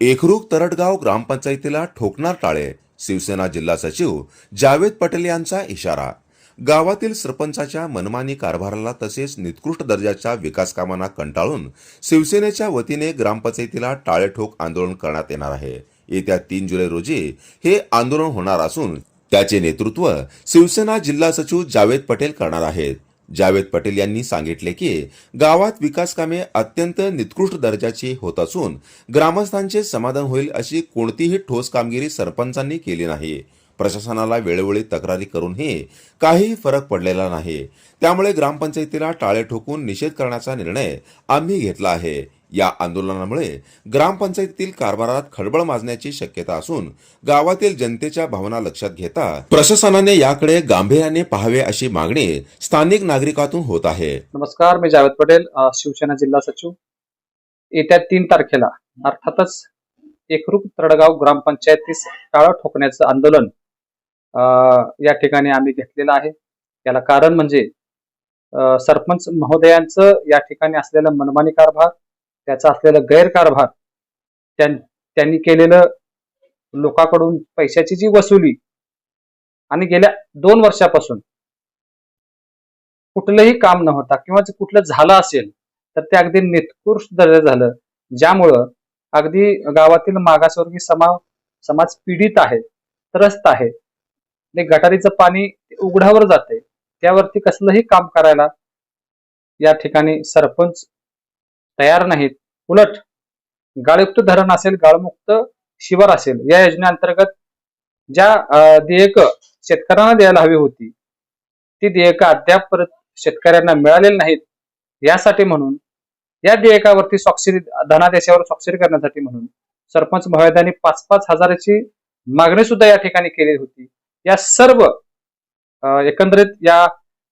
एकरूख तरटगाव ग्रामपंचायतीला ठोकणार टाळे. शिवसेना जिल्हा सचिव जावेद पटेल यांचा इशारा. गावातील सरपंचाच्या मनमानी कारभाराला तसेच निकृष्ट दर्जाच्या विकास कामांना कंटाळून शिवसेनेच्या वतीने ग्रामपंचायतीला टाळेठोक आंदोलन करण्यात येणार आहे. येत्या तीन जुलै रोजी हे आंदोलन होणार असून त्याचे नेतृत्व शिवसेना जिल्हा सचिव जावेद पटेल करणार आहेत. जावेद पटेल यांनी सांगितले की गावात विकास कामे अत्यंत निकृष्ट दर्जाची होत असून ग्रामस्थांचे समाधान होईल अशी कोणतीही ठोस कामगिरी सरपंचांनी केली नाही. प्रशासनाला वेळोवेळी तक्रारी करूनही काहीही फरक पडलेला नाही. त्यामुळे ग्रामपंचायतीला टाळे ठोकून निषेध करण्याचा निर्णय आम्ही घेतला आहे. या आंदोलनामुळे ग्रामपंचायतीतील कारभारात खळबळ माजण्याची शक्यता असून गावातील जनतेच्या भावना लक्षात घेता प्रशासनाने याकडे गांभीर्याने पाहावे अशी मागणी स्थानिक नागरिकातून होत आहे. नमस्कार मी जावेद पटेल शिवसेना जिल्हा सचिव. येत्या तीन तारखेला अर्थातच एकरूप तडगाव ग्रामपंचायतीस टाळं ठोकण्याचं आंदोलन या ठिकाणी आम्ही घेतलेलं आहे. याला कारण म्हणजे सरपंच महोदयांचं या ठिकाणी असलेला मनमानी कारभार त्याचा असलेला गैरकारभार त्यांनी केलेलं लोकांकडून पैशाची जी वसुली आणि गेल्या दोन वर्षापासून कुठलंही काम न होता किंवा जे कुठलं झालं असेल तर ते अगदी निकृष्ट दर्जा झालं. ज्यामुळं अगदी गावातील मागासवर्गीय समाज समाज पीडित आहे त्रस्त आहे. ते गटारीचं पाणी उघड्यावर जाते. त्यावरती कसलंही काम करायला या ठिकाणी सरपंच तयार नाहीत. उलट गाळयुक्त धरण असेल गाळमुक्त शिवार असेल या योजनेअंतर्गत ज्या देयक शेतकऱ्यांना द्यायला हवी होती ती देयक अद्याप परत शेतकऱ्यांना मिळालेली नाहीत. यासाठी म्हणून या देयकावरती स्वाक्षरी धनादेशावर स्वाक्षरी करण्यासाठी म्हणून सरपंच महोदयांनी पाच पाच हजाराची मागणी सुद्धा या ठिकाणी केली होती. या सर्व एकंदरीत या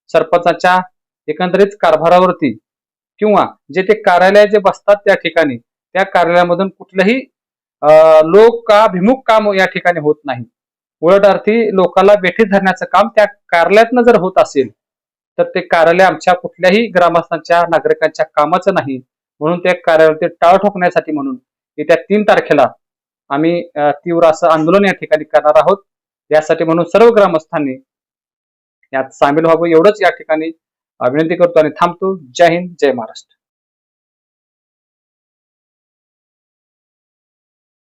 सरपंचाच्या एकंदरीत कारभारावरती किंवा जे ते कार्यालय जे बसतात त्या ठिकाणी त्या कार्यालयामधून कुठलंही अं, लोकाभिमुख काम या ठिकाणी होत नाही. उलट अर्थी लोकांना बेठीत धरण्याचं काम त्या कार्यालयातनं जर होत असेल तर ते कार्यालय आमच्या कुठल्याही ग्रामस्थांच्या नागरिकांच्या कामाचं नाही. म्हणून ते कार्यालयावरती टाळ ठोकण्यासाठी म्हणून येत्या तीन तारखेला आम्ही तीव्र असं आंदोलन या ठिकाणी करणार आहोत. यासाठी म्हणून सर्व ग्रामस्थांनी यात सामील व्हावं एवढंच या ठिकाणी विनंती करतो आणि थांबतो. जय हिंद जय महाराष्ट्र.